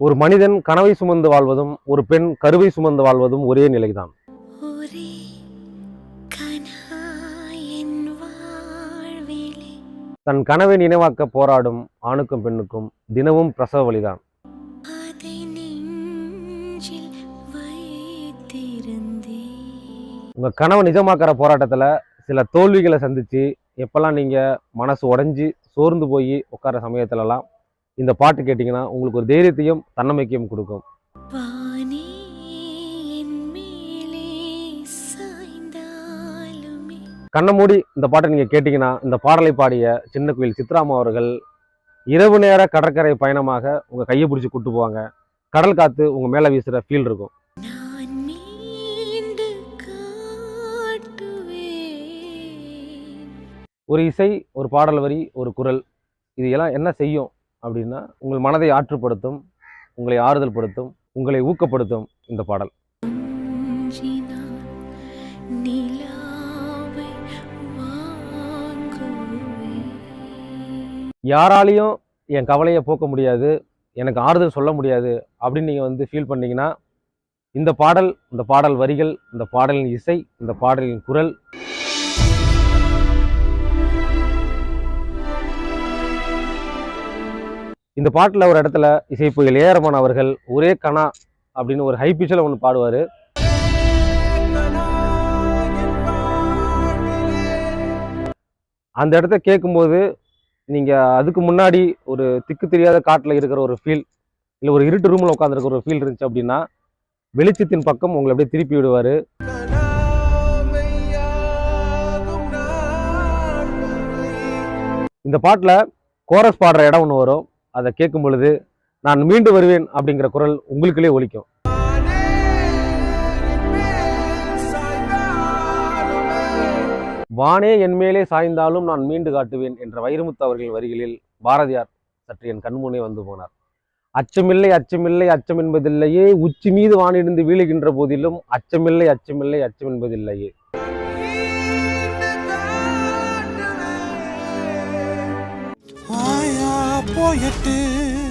ஒரு மனிதன் கனவை சுமந்து வாழ்வதும் ஒரு பெண் கருவை சுமந்து வாழ்வதும் ஒரே நிலைதான். தன் கனவை நினைவாக்க போராடும் ஆணுக்கும் பெண்ணுக்கும் தினமும் பிரசவ வழிதான். அதை நெஞ்சில் வைத்திருந்தேன். உங்க கனவை நிஜமாக்குற போராட்டத்துல சில தோல்விகளை சந்திச்சு எப்பெல்லாம் நீங்க மனசு உடைஞ்சு சோர்ந்து போய் உட்கார சமயத்துலலாம் இந்த பாட்டு கேட்டிங்கன்னா உங்களுக்கு ஒரு தைரியத்தையும் தன்னம்பிக்கையும் கொடுக்கும். வானே என் மேலே சாய்ந்தாலுமே. கண்ணை மூடி இந்த பாட்டை நீங்கள் கேட்டிங்கன்னா இந்த பாடலை பாடிய சின்ன கோயில் சித்ராமா அவர்கள் இரவு நேர கடற்கரை பயணமாக உங்கள் கையை பிடிச்சி கூட்டு போவாங்க. கடல் காற்று உங்கள் மேலே வீசுகிற ஃபீல் இருக்கும். ஒரு இசை ஒரு பாடல் வரி ஒரு குரல் இது எல்லாம் என்ன செய்யும்? அப்படின்னா உங்கள் மனதை ஆற்றுப்படுத்தும் உங்களை ஆறுதல் படுத்தும் உங்களை ஊக்கப்படுத்தும் இந்த பாடல். யாராலையும் என் கவலையை போக்க முடியாது எனக்கு ஆறுதல் சொல்ல முடியாது அப்படின்னு நீங்கள் வந்து ஃபீல் பண்ணீங்கன்னா இந்த பாடல் இந்த பாடல் வரிகள் இந்த பாடலின் இசை இந்த பாடலின் குரல் இந்த பாட்டில் ஒரு இடத்துல இசை புயல் அவர்கள் ஒரே கணா அப்படின்னு ஒரு ஹை பிச்சில் ஒன்று பாடுவார். அந்த இடத்த கேட்கும்போது நீங்கள் அதுக்கு முன்னாடி ஒரு திக்கு தெரியாத காட்டில் இருக்கிற ஒரு ஃபீல் இல்லை ஒரு இருட்டு ரூமில் உட்காந்துருக்க ஒரு ஃபீல் இருந்துச்சு அப்படின்னா வெளிச்சத்தின் பக்கம் உங்களை அப்படியே திருப்பி விடுவார். இந்த பாட்டில் கோரஸ் பாடுற இடம் ஒன்று வரும். அதை கேட்கும் பொழுது நான் மீண்டு வருவேன் அப்படிங்கிற குரல் உங்களுக்குள்ளே ஒழிக்கும் வானே என் மேலே சாய்ந்தாலும் நான் மீண்டு காட்டுவேன் என்ற வைரமுத்து அவர்கள் வரிகளில் பாரதியார் சற்று என் கண்முனே வந்து போனார். அச்சமில்லை அச்சமில்லை அச்சம் என்பதில்லையே உச்சி மீது வானிருந்து வீழுகின்ற போதிலும் அச்சமில்லை அச்சமில்லை அச்சம் என்பதில்லையே 我也醉